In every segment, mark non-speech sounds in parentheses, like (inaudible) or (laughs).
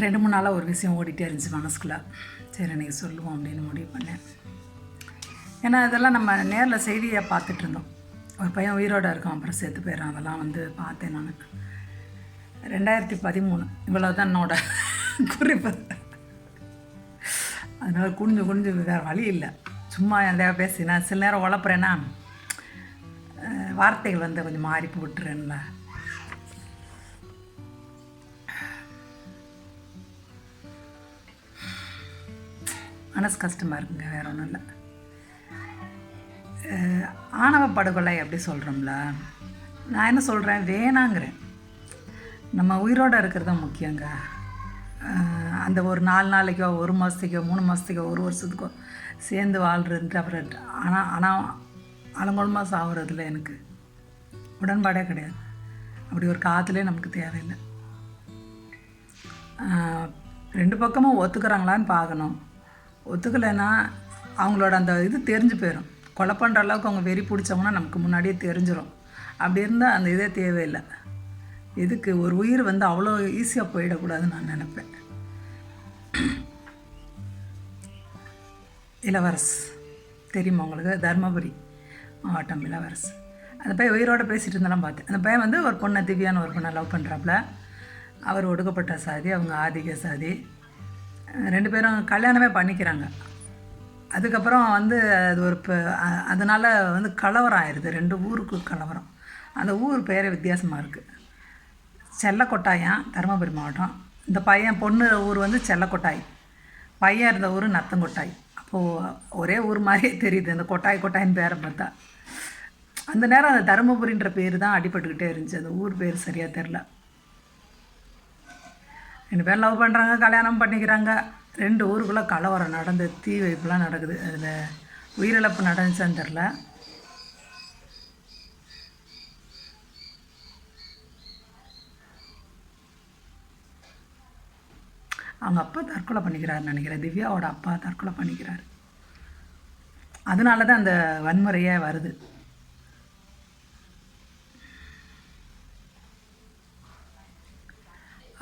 ரெண்டு மூணு நாளாக ஒரு விஷயம் ஓடிட்டே இருந்துச்சு மனசுக்குள்ளே. சரி நீங்கள் சொல்லுவோம் அப்படின்னு முடிவு பண்ணேன். ஏன்னா இதெல்லாம் நம்ம நேரில் செய்தியை பார்த்துட்டு இருந்தோம். ஒரு பையன் உயிரோடு இருக்கான் அப்புறம் செத்து போயிடறான். அதெல்லாம் வந்து பார்த்தேன் நான். ரெண்டாயிரத்தி பதிமூணு. இவ்வளோ தான் என்னோட (laughs) குறிப்பு. அதனால் குனிஞ்சு குனிஞ்சு வேறு வழி இல்லை. சும்மா எதையா பேசி நான் சில நேரம் உழப்புறேன்னா வார்த்தைகள் வந்து கொஞ்சம் மாறி போட்டுறேன்ல மனசு கஷ்டமாக இருக்குங்க வேற ஒன்றும் இல்லை. ஆணவ படுகொலை அப்படி சொல்கிறோம்ல நான் என்ன சொல்கிறேன் வேணாங்கிறேன். நம்ம உயிரோடு இருக்கிறது தான் முக்கியங்க. அந்த ஒரு நாலு நாளைக்கோ ஒரு மாதத்துக்கோ மூணு மாதத்துக்கோ ஒரு வருஷத்துக்கோ சேர்ந்து வாழ்றதுன்ட்டு அப்புறம் ஆனால் ஆனால் அலங்கோலமாக சாகுறதுல எனக்கு உடன்பாடே கிடையாது. அப்படி ஒரு காற்றுலே நமக்கு தேவையில்லை. ரெண்டு பக்கமும் ஒத்துக்கிறாங்களான்னு பார்க்கணும். ஒத்துக்கலைன்னா அவங்களோட அந்த இது தெரிஞ்சு போயிடும் கொலை பண்ணுற அளவுக்கு அவங்க வெறி பிடிச்சவங்கன்னா நமக்கு முன்னாடியே தெரிஞ்சிடும் அப்படி இருந்தால் அந்த இதே தேவையில்லை. எதுக்கு? ஒரு உயிர் வந்து அவ்வளோ ஈஸியாக போயிடக்கூடாதுன்னு நான் நினப்பேன். இளவரசு. தெரியுமா உங்களுக்கு? தர்மபுரி மாவட்டம் இளவரசு. அந்த பையன் உயிரோட பேசிகிட்டு இருந்தாலும் பார்த்தேன். அந்த பையன் வந்து ஒரு பொண்ணை திவ்யான்னு ஒரு பொண்ணை லவ் பண்ணுறாப்புல அவர் ஒடுக்கப்பட்ட சாதி அவங்க ஆதிக்க சாதி. ரெண்டு பேரும் கல்யாணமே பண்ணிக்கிறாங்க. அதுக்கப்புறம் வந்து அது ஒரு அதனால் வந்து கலவரம் ஆயிடுது ரெண்டு ஊருக்கு கலவரம். அந்த ஊர் பேரே வித்தியாசமாக இருக்குது செல்லக்கொட்டாயம் தருமபுரி மாவட்டம். இந்த பையன் பொண்ணு ஊர் வந்து செல்லக்கொட்டாய். பையன் இருந்த ஊர் நத்தங்கொட்டாய். அப்போது ஒரே ஊர் மாதிரியே தெரியுது. அந்த கொட்டாய் கொட்டாயின்னு பேரை பார்த்தா. அந்த நேரம் அந்த தருமபுரின்ற பேர் தான் அடிபட்டுக்கிட்டே இருந்துச்சு. அந்த ஊர் பேர் சரியாக தெரில. ரெண்டு பேர் லவ் பண்ணுறாங்க கல்யாணம் பண்ணிக்கிறாங்க. ரெண்டு ஊருக்குள்ளே கலவரம் நடந்து தீ வைப்புலாம் நடக்குது. அதில் உயிரிழப்பு நடந்துச்சான்னு தெரில அவங்க அப்பா தற்கொலை பண்ணிக்கிறாருன்னு நினைக்கிறேன். திவ்யாவோட அப்பா தற்கொலை பண்ணிக்கிறாரு. அதனால தான் அந்த வன்முறையே வருது.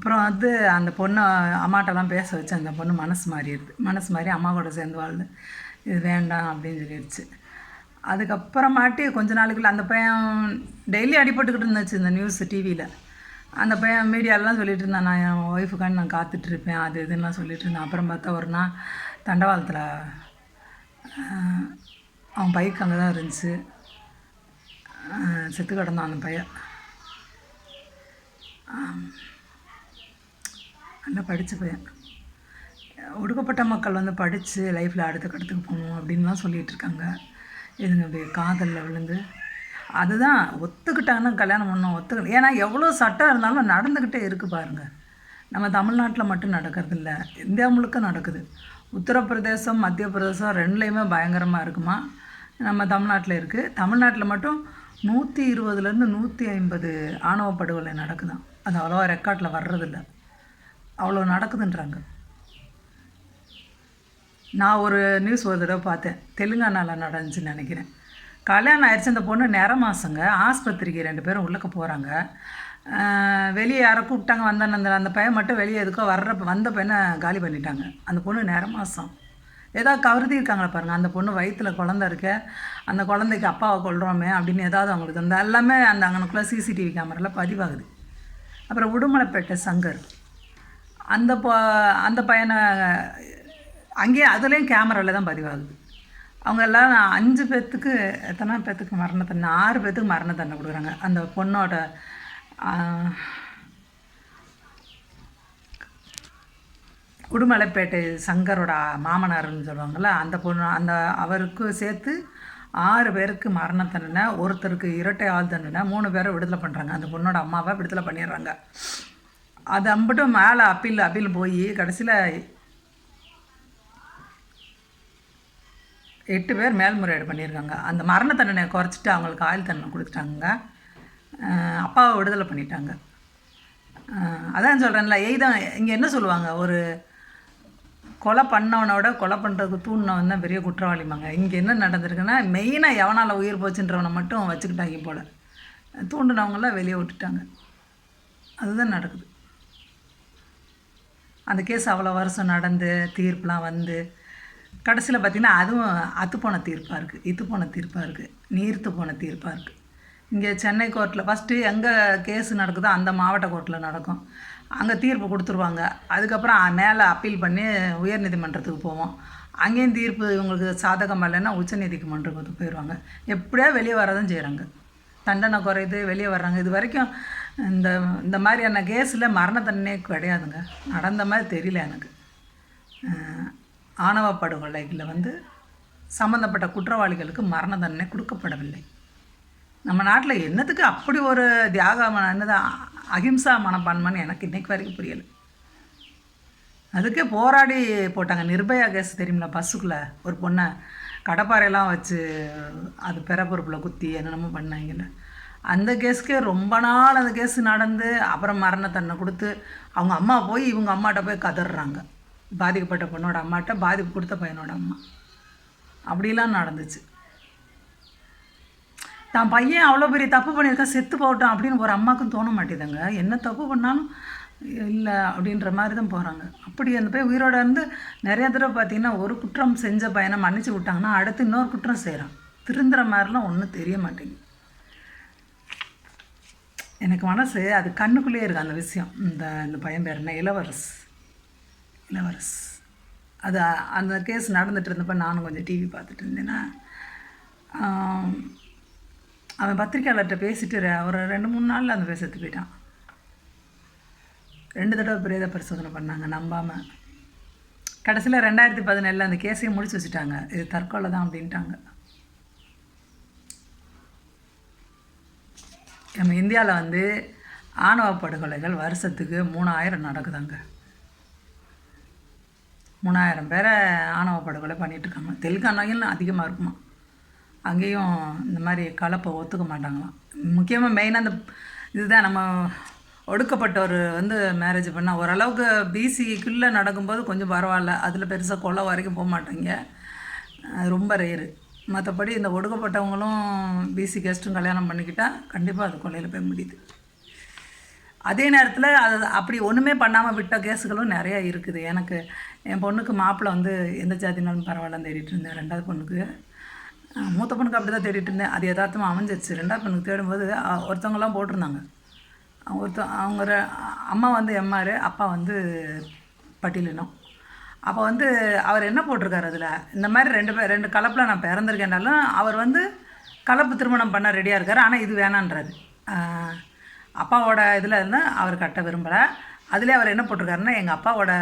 அப்புறம் வந்து அந்த பொண்ணை அம்மாட்டெல்லாம் பேச வச்சு அந்த பொண்ணு மனசு மாறிடுது. மனசு மாறி அம்மா கூட சேர்ந்து வாழ்ந்து இது வேண்டாம் அப்படின்னு சொல்லிடுச்சு. அதுக்கப்புறமாட்டி கொஞ்ச நாளுக்குள்ள அந்த பையன் டெய்லி அடிபட்டுக்கிட்டு இருந்துச்சு இந்த நியூஸ் டிவியில் அந்த பையன் மீடியாலலாம் சொல்லிட்டு இருந்தான் நான் என் ஒய்ஃபுக்காண்டி நான் காத்துட்டு இருப்பேன் அது இதுன்னெலாம் சொல்லிட்டு இருந்தேன். அப்புறம் பார்த்தா ஒரு நாள் தண்டவாளத்தில் அவன் பைக் அங்கே தான் இருந்துச்சு செத்து கிடந்தான் அந்த பையன். நல்லா படித்த பையன் ஒடுக்கப்பட்ட மக்கள் வந்து படித்து லைஃப்பில் அடுத்த கட்டத்துக்கு போகணும் அப்படின்லாம் சொல்லிகிட்டு இருக்காங்க இதுங்க காதலில் விழுந்து? அதுதான் ஒத்துக்கிட்டாங்கன்னா கல்யாணம் பண்ணோம் ஒத்துக்க ஏன்னா எவ்வளோ சட்டம் இருந்தாலும் நடந்துக்கிட்டே இருக்குது பாருங்க. நம்ம தமிழ்நாட்டில் மட்டும் நடக்கிறது இல்லை. இந்தியா முழுக்க நடக்குது. உத்தரப்பிரதேசம் மத்திய பிரதேசம் ரெண்டுலேயுமே பயங்கரமாக இருக்குமா? நம்ம தமிழ்நாட்டில் இருக்குது தமிழ்நாட்டில் மட்டும் நூற்றி இருபதுலேருந்து நூற்றி ஐம்பது ஆணவ படுகொலை நடக்குதான். அது அவ்வளோவா ரெக்கார்டில் வர்றதில்ல. அவ்வளோ நடக்குதுன்றாங்க. நான் ஒரு நியூஸ் ஒரு தடவை பார்த்தேன். தெலுங்கானாவில் நடந்துச்சுன்னு நினைக்கிறேன். கல்யாணம் ஆயிடுச்சு அந்த பொண்ணு நிற மாசங்க ஆஸ்பத்திரிக்கு ரெண்டு பேரும் உள்ளக்க போகிறாங்க வெளியே யாரோ கூப்பிட்டாங்க வந்தான அந்த அந்த பையன் மட்டும் வெளியே எதுக்கோ வர்ற வந்த பையனை காலி பண்ணிட்டாங்க. அந்த பொண்ணு நிற மாதம் ஏதாவது கவர்த்தி இருக்காங்களா பாருங்கள் அந்த பொண்ணு வயிற்றில் குழந்த இருக்க. அந்த குழந்தைக்கு அப்பாவை கொள்கிறோமே அப்படின்னு ஏதாவது அவங்களுக்கு அந்த எல்லாமே அந்த அங்கனுக்குள்ளே சிசிடிவி கேமராவில் பதிவாகுது. அப்புறம் உடுமலைப்பேட்டை சங்கர். அந்த ப அந்த பையனை அங்கேயே அதுலேயும் கேமராவில் தான் பதிவாகுது. அவங்க எல்லாம் அஞ்சு பேர்த்துக்கு எத்தனை பேர்த்துக்கு மரண தண்டனை ஆறு பேர்த்துக்கு மரண தண்டனை கொடுக்குறாங்க. அந்த பொண்ணோட ஆஹ், உடுமலைப்பேட்டை சங்கரோட மாமனார்னு சொல்லுவாங்கள்ல அந்த பொண்ணு அந்த அவருக்கு சேர்த்து ஆறு பேருக்கு மரண தண்டனை ஒருத்தருக்கு இரட்டை ஆள் தண்டனை மூணு பேரை விடுதலை பண்ணுறாங்க அந்த பொண்ணோட அம்மாவை விடுதலை பண்ணிடுறாங்க. அது அம்பட்டும் மேலே அப்பீல் அப்பீல் போய் கடைசியில் எட்டு பேர் மேல்முறையீடு பண்ணியிருக்காங்க. அந்த மரண தண்டனையை குறைச்சிட்டு அவங்களுக்கு ஆயுள் தண்டனை கொடுத்துட்டாங்க. அப்பாவை விடுதலை பண்ணிட்டாங்க. அதான் சொல்கிறேன்ல எய்தான் இங்கே என்ன சொல்லுவாங்க? ஒரு கொலை பண்ணவனோட கொலை பண்ணுறதுக்கு தூண்டினவன் தான் பெரிய குற்றவாளிமாங்க இங்கே என்ன நடந்திருக்குன்னா மெயினாக எவனால் உயிர் போச்சுன்றவனை மட்டும் வச்சுக்கிட்டாங்க போல். தூண்டினவங்களாம் வெளியே விட்டுட்டாங்க. அதுதான் நடக்குது. அந்த கேஸ் அவ்வளோ வருஷம் நடந்து தீர்ப்புலாம் வந்து கடைசியில் பார்த்திங்கன்னா அதுவும் அத்து போன தீர்ப்பாக இருக்குது இத்து போன தீர்ப்பாக இருக்குது நீர்த்து போன தீர்ப்பாக இருக்குது இங்கே சென்னை கோர்ட்டில் ஃபஸ்ட்டு எங்கே கேஸ் நடக்குதோ அந்த மாவட்ட கோர்ட்டில் நடக்கும். அங்கே தீர்ப்பு கொடுத்துருவாங்க. அதுக்கப்புறம் மேலே அப்பீல் பண்ணி உயர்நீதிமன்றத்துக்கு போவோம். அங்கேயும் தீர்ப்பு இவங்களுக்கு சாதகம் இல்லைன்னா உச்சநீதிமன்றத்துக்கு போயிடுவாங்க. எப்படியோ வெளியே வரதான் செய்கிறாங்க தண்டனை குறையுது வெளியே வர்றாங்க. இது வரைக்கும் இந்த இந்த மாதிரியான கேஸில் மரண தண்டனை கிடையாதுங்க. நடந்த மாதிரி தெரியல எனக்கு. ஆணவ படுகொலைகளில் வந்து சம்மந்தப்பட்ட குற்றவாளிகளுக்கு மரண தண்டனை கொடுக்கப்படவில்லை. நம்ம நாட்டில் என்னத்துக்கு அப்படி ஒரு தியாக என்னது அ- அகிம்சா மனப்பான்மைன்னு எனக்கு இன்றைக்கு வரைக்கும் புரியலை. அதுக்கே போராடி போட்டாங்க. நிர்பயா கேஸ் தெரியுமில பஸ்ஸுக்குள்ளே ஒரு பொண்ணை கடப்பாறையெல்லாம் வச்சு அது பெறப்பொறுப்பில் குத்தி என்னென்னமோ பண்ணாங்கல்ல. அந்த கேஸ்க்கே ரொம்ப நாள் அந்த கேஸ் நடந்து அப்புறம் மரண தண்டனை கொடுத்து அவங்க அம்மா போய் இவங்க அம்மாட்ட போய் கதறாங்க. பாதிக்கப்பட்ட பொண்ணோட அம்மாட்ட பாதிப்பு கொடுத்த பையனோட அம்மா. அப்படிலாம் நடந்துச்சு. தான் பையன் அவ்வளோ பெரிய தப்பு பண்ணியிருக்கான் செத்து போகட்டும் அப்படின்னு ஒரு அம்மாவுக்கும் தோண மாட்டேதுங்க என்ன தப்பு பண்ணாலும் இல்லை அப்படின்ற மாதிரி தான் போகிறாங்க அப்படி அந்த போய் உயிரோட இருந்து நிறைய தடவை பார்த்தீங்கன்னா ஒரு குற்றம் செஞ்ச பையனை மன்னிச்சு விட்டாங்கன்னா அடுத்து இன்னொரு குற்றம் செய்கிறான் திருந்துற மாதிரிலாம் ஒன்றும் தெரிய மாட்டேங்குது. எனக்கு மனசு அது கண்ணுக்குள்ளேயே இருக்குது அந்த விஷயம். இந்த இந்த பையன் பேர் என்ன? இளவரஸ். இளவரஸ். அது அந்த கேஸ் நடந்துட்டு இருந்தப்ப நானும் கொஞ்சம் டிவி பார்த்துட்டு இருந்தேன்னா அவன் பத்திரிக்கையாளர்கிட்ட பேசிட்டு ஒரு ரெண்டு மூணு நாளில் அந்த பேர் போயிட்டான். ரெண்டு தடவை பிரேத பரிசோதனை பண்ணாங்க நம்பாமல் கடைசியில் ரெண்டாயிரத்தி பதினேழில் அந்த கேஸையும் முடிச்சு வச்சுட்டாங்க. இது தற்கொலை தான் அப்படின்ட்டாங்க. நம்ம இந்தியாவில் வந்து ஆணவ படுகொலைகள் வருஷத்துக்கு மூணாயிரம் நடக்குதாங்க. மூணாயிரம் பேரை ஆணவ படுகொலை பண்ணிகிட்ருக்காங்க இருக்காங்க. அதிகமாக இருக்குமா? அங்கேயும் இந்த மாதிரி கலப்பை ஒத்துக்க மாட்டாங்களாம். முக்கியமாக மெயினாக அந்த இதுதான் நம்ம ஒடுக்கப்பட்டவர் வந்து மேரேஜ் பண்ணால் ஓரளவுக்கு பிசிக்குள்ளே நடக்கும்போது கொஞ்சம் பரவாயில்ல. அதில் பெருசாக கொலை வரைக்கும் போக மாட்டாங்க. ரொம்ப ரேரு மற்றபடி இந்த ஒடுக்கப்பட்டவங்களும் பிசி கெஸ்ட்டும் கல்யாணம் பண்ணிக்கிட்டால் கண்டிப்பாக அது கொலையில் போய் முடியுது. அதே நேரத்தில் அது அப்படி ஒன்றுமே பண்ணாமல் விட்ட கேஸுகளும் நிறையா இருக்குது. எனக்கு என் பொண்ணுக்கு மாப்பிள்ளை வந்து எந்த ஜாதினாலும் பரவாயில்லன்னு தேடிட்டு இருந்தேன். ரெண்டாவது பொண்ணுக்கு. மூத்த பொண்ணுக்கு அப்படி தான் தேடிட்டு இருந்தேன். அது யதார்த்தமாக அமைஞ்சிச்சு ரெண்டாவது பொண்ணுக்கு தேடும்போது ஒருத்தவங்களாம் போட்டிருந்தாங்க. ஒருத்த அவங்க அம்மா வந்து எம்ஆர் அப்பா வந்து பட்டியலினம். அப்போ வந்து அவர் என்ன போட்டிருக்காரு அதில்? இந்த மாதிரி ரெண்டு பேர் ரெண்டு கலப்பில் நான் பிறந்திருக்கேன்னாலும் அவர் வந்து கலப்பு திருமணம் பண்ண ரெடியாக இருக்கார். ஆனால் இது வேணான்றாரு. அப்பாவோட இதில் இருந்து அவர் கட்ட விரும்பலை. அதிலே அவர் என்ன போட்டிருக்காருன்னா எங்கள் அப்பாவோட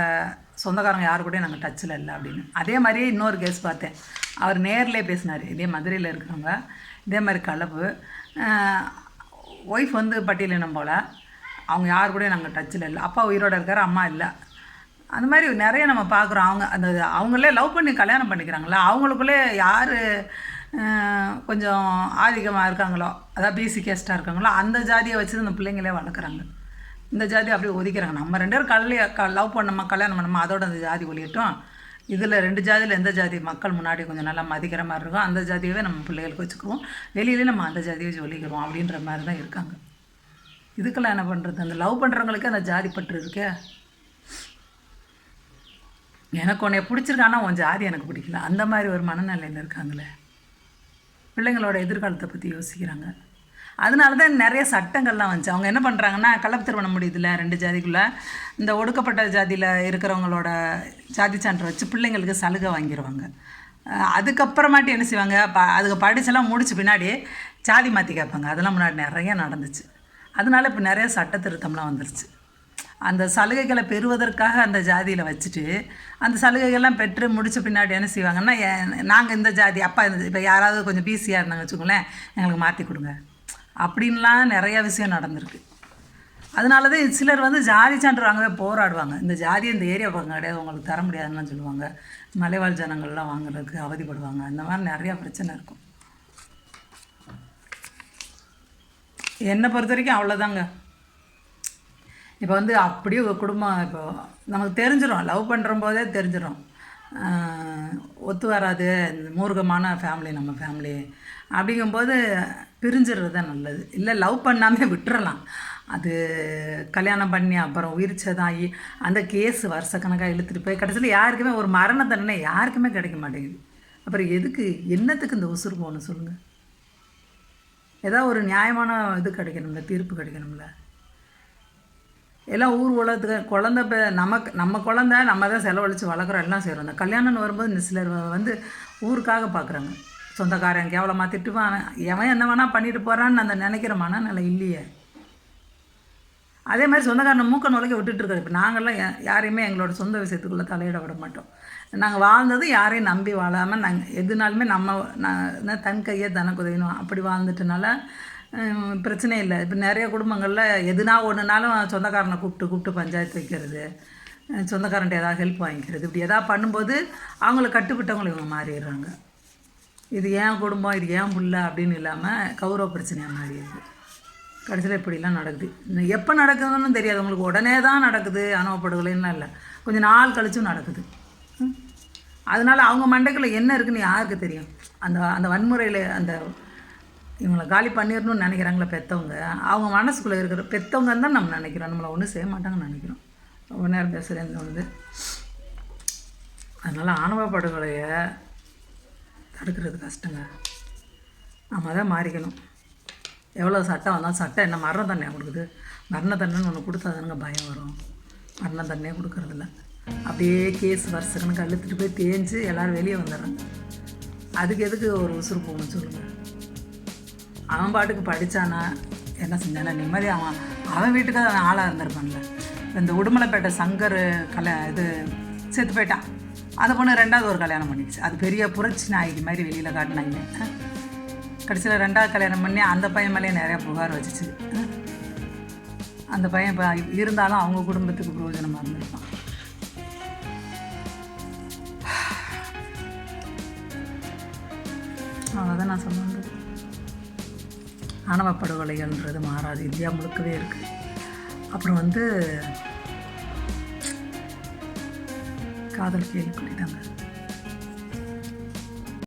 சொந்தக்காரங்க யாரு கூடயும் நாங்கள் டச்சில் இல்லை அப்படின்னு. அதே மாதிரியே இன்னொரு கேஸ் பார்த்தேன். அவர் நேர்லேயே பேசினார். இதே மதுரையில் இருக்கிறவங்க இதே மாதிரி கலப்பு. ஒய்ஃப் வந்து பட்டியலினம் போல் அவங்க யார் கூட நாங்கள் டச்சில் இல்லை. அப்பா உயிரோட இருக்கார் அம்மா இல்லை. அந்த மாதிரி நிறைய நம்ம பார்க்குறோம். அவங்க அந்த அவங்களே லவ் பண்ணி கல்யாணம் பண்ணிக்கிறாங்களா அவங்களுக்குள்ளே யார் கொஞ்சம் ஆதிக்கமாக இருக்காங்களோ அதாவது பிசி கேஸ்ட்டாக இருக்காங்களோ அந்த ஜாதியை வச்சு அந்த பிள்ளைங்களே வளர்க்குறாங்க. இந்த ஜாதி அப்படியே ஒதுக்கிறாங்க. நம்ம ரெண்டு பேரும் கல்லைய க லவ் பண்ணோமா கல்யாணம் பண்ணோமா அதோட அந்த ஜாதி ஒழியட்டும். இதில் ரெண்டு ஜாதியில் எந்த ஜாதி மக்கள் முன்னாடி கொஞ்சம் நல்லா மதிக்கிற மாதிரி இருக்கும் அந்த ஜாதியவே நம்ம பிள்ளைகளுக்கு வச்சுக்குவோம். வெளியிலே நம்ம அந்த ஜாதியை சொல்லிக்கிறோம் அப்படின்ற மாதிரி தான் இருக்காங்க. இதுக்கெல்லாம் என்ன பண்ணுறது அந்த லவ் பண்ணுறவங்களுக்கு அந்த ஜாதி பற்று இருக்கே. எனக்கு உன்னை பிடிச்சிருக்கானா உன் ஜாதி எனக்கு பிடிக்கல. அந்த மாதிரி ஒரு மனநிலையில் இருக்காங்களே. பிள்ளைங்களோட எதிர்காலத்தை பற்றி யோசிக்கிறாங்க. அதனால தான் நிறைய சட்டங்கள்லாம் வந்துச்சு. அவங்க என்ன பண்ணுறாங்கன்னா கலப்பு திருமணம் முடியுதுல ரெண்டு ஜாதிக்குள்ளே. இந்த ஒடுக்கப்பட்ட ஜாதியில் இருக்கிறவங்களோட ஜாதி சான்று வச்சு பிள்ளைங்களுக்கு சலுகை வாங்கிடுவாங்க அதுக்கப்புறமாட்டி என்ன செய்வாங்க? ப அதுக்கு படிச்செல்லாம் முடிச்சு பின்னாடி ஜாதி மாற்றி கேட்பாங்க. அதெல்லாம் முன்னாடி நிறைய நடந்துச்சு. அதனால இப்போ நிறைய சட்ட திருத்தம்லாம் வந்துருச்சு. அந்த சலுகைகளை பெறுவதற்காக அந்த ஜாதியில் வச்சுட்டு அந்த சலுகைகள்லாம் பெற்று முடித்த பின்னாடி என்ன செய்வாங்கன்னா நாங்கள் இந்த ஜாதி அப்பா இப்போ யாராவது கொஞ்சம் பிசியாக இருந்தாங்க வச்சுக்கோங்களேன் எங்களுக்கு மாற்றி கொடுங்க. அப்படின்லாம் நிறைய விஷயம் நடந்திருக்கு. அதனால தான் சிலர் வந்து ஜாதி சான்று வாங்கவே போராடுவாங்க. இந்த ஜாதி இந்த ஏரியா பக்கம் கிடையாது உங்களுக்கு தர முடியாதுன்னு சொல்லுவாங்க. மலைவாழ் ஜனங்கள்லாம் வாங்குறதுக்கு அவதிப்படுவாங்க. அந்த மாதிரி நிறையா பிரச்சனை இருக்கும். என்னை பொறுத்த வரைக்கும் அவ்வளோதாங்க இப்போ வந்து அப்படியே ஒரு குடும்பம் இப்போ நமக்கு தெரிஞ்சிடும் லவ் பண்ணுற போதே தெரிஞ்சிடும் ஒத்து வராது. இந்த மூர்க்கமான ஃபேமிலி நம்ம ஃபேமிலி அப்படிங்கும்போது பிரிஞ்சிடுறது தான் நல்லது. இல்லை லவ் பண்ணாமல் விட்டுறலாம். அது கல்யாணம் பண்ணி அப்புறம் உயிர்ச்சதாகி அந்த கேஸ் வருஷக்கணக்காக இழுத்துட்டு போய் கடைசியில் யாருக்குமே ஒரு மரண தண்டனை யாருக்குமே கிடைக்க மாட்டேங்குது. அப்புறம் எதுக்கு என்னத்துக்கு இந்த உசுறு போகணும் சொல்லுங்கள் ஏதாவது ஒரு நியாயமான இது கிடைக்கணும்ல தீர்ப்பு கிடைக்கணும்ல. எல்லாம் ஊர் உலகத்துக்கு குழந்த நமக்கு நம்ம குழந்த நம்ம தான் செலவழித்து வளர்க்குறோம் எல்லாம் செய்கிறோம் அந்த கல்யாணம்னு வரும்போது இந்த சிலர் வந்து ஊருக்காக பார்க்குறாங்க. சொந்தக்காரன் கேவலமாக திட்டுவான். எவன் என்ன வேணால் பண்ணிட்டு போகிறான்னு அந்த நினைக்கிற மனநிலை இல்லையே. அதே மாதிரி சொந்தக்காரனை மூக்க நுழைக்க விட்டுட்டுருக்கோம் இப்போ நாங்கள்லாம் யாரையுமே எங்களோட சொந்த விஷயத்துக்குள்ளே தலையிட விட மாட்டோம். நாங்கள் வாழ்ந்தது யாரையும் நம்பி வாழாமல் நாங்கள் எதுனாலுமே நம்ம நான் தன் கையை தனக்கு உதவினோம் அப்படி வாழ்ந்துட்டனால பிரச்சனை இல்லை. இப்போ நிறைய குடும்பங்களில் எதுனா ஒன்றுனாலும் சொந்தக்காரனை கூப்பிட்டு கூப்பிட்டு பஞ்சாயத்து வைக்கிறது. சொந்தக்காரன்ட்டு சொந்தக்காரன்ட்ட ஏதாவது ஹெல்ப் வாங்கிக்கிறது. இப்படி எதாவது பண்ணும்போது அவங்கள கட்டுப்பட்டவங்களை இவங்க மாறிடுறாங்க. இது ஏன் குடும்பம் இது ஏன் புள்ள அப்படின்னு இல்லாமல் கௌரவ பிரச்சனையாக மாறிடுது கடைசியில் இப்படிலாம் நடக்குது. எப்போ நடக்குதுன்னு தெரியாது. உங்களுக்கு உடனே தான் நடக்குது. அனுபவப்படுகலைன்னா இல்லை. கொஞ்சம் நாள் கழிச்சும் நடக்குது. ம். அதனால அவங்க மண்டைக்குள்ள என்ன இருக்குன்னு யாருக்கு தெரியும்? அந்த அந்த வன்முறையில் அந்த இவங்களை காலி பண்ணிடணும்னு நினைக்கிறாங்களே பெற்றவங்க அவங்க மனசுக்குள்ளே இருக்கிற பெற்றவங்கன்னு தான் நம்ம நினைக்கிறோம். நம்மளை ஒன்றும் செய்ய மாட்டாங்கன்னு நினைக்கிறோம். ரொம்ப நேரம் பேசுகிறேன்னு தோணுது. அதனால் ஆணவ படுகொலையை தடுக்கிறது கஷ்டங்க. நம்ம தான் மாறிக்கணும். எவ்வளோ சட்டம் வந்தாலும் சட்டம் என்ன மரண தண்ணியாக கொடுக்குது? மரண தண்டனை ஒன்று கொடுத்தா தானுங்க பயம் வரும். மரண தண்டனையே கொடுக்கறதில்ல அப்படியே கேஸ் வருஷக்கணக்கு அழுத்துட்டு போய் தேஞ்சு எல்லோரும் வெளியே வந்துடுறாங்க. அதுக்கு எதுக்கு ஒரு உசுறு போகணும்னு சொல்லுங்கள் அவன் பாட்டுக்கு படித்தானா என்ன செஞ்சானா? நிம்மதி அவன் அவன் வீட்டுக்கு அவன் ஆளாக இருந்திருப்பான்ல. இந்த உடுமலைப்பேட்டை சங்கர் கலை இது செத்து போயிட்டான். அந்த பொண்ணு ரெண்டாவது ஒரு கல்யாணம் பண்ணிடுச்சு. அது பெரிய புரட்சி நாயகி மாதிரி வெளியில் காட்டினாங்க. கடைசியில் ரெண்டாவது கல்யாணம் பண்ணி அந்த பையன் மேலேயே நிறையா புகார் வச்சுச்சு. அந்த பையன் இப்போ இருந்தாலும் அவங்க குடும்பத்துக்கு பிரயோஜனமாக இருந்திருக்கான் அவ்வளோதான் நான் சொன்னேன். ஆணவ படுகொலைகள்ன்றது மாறாது. இந்தியா முழுக்கவே இருக்குது அப்புறம் வந்து காதல் கேள்வி பண்ணிட்டாங்க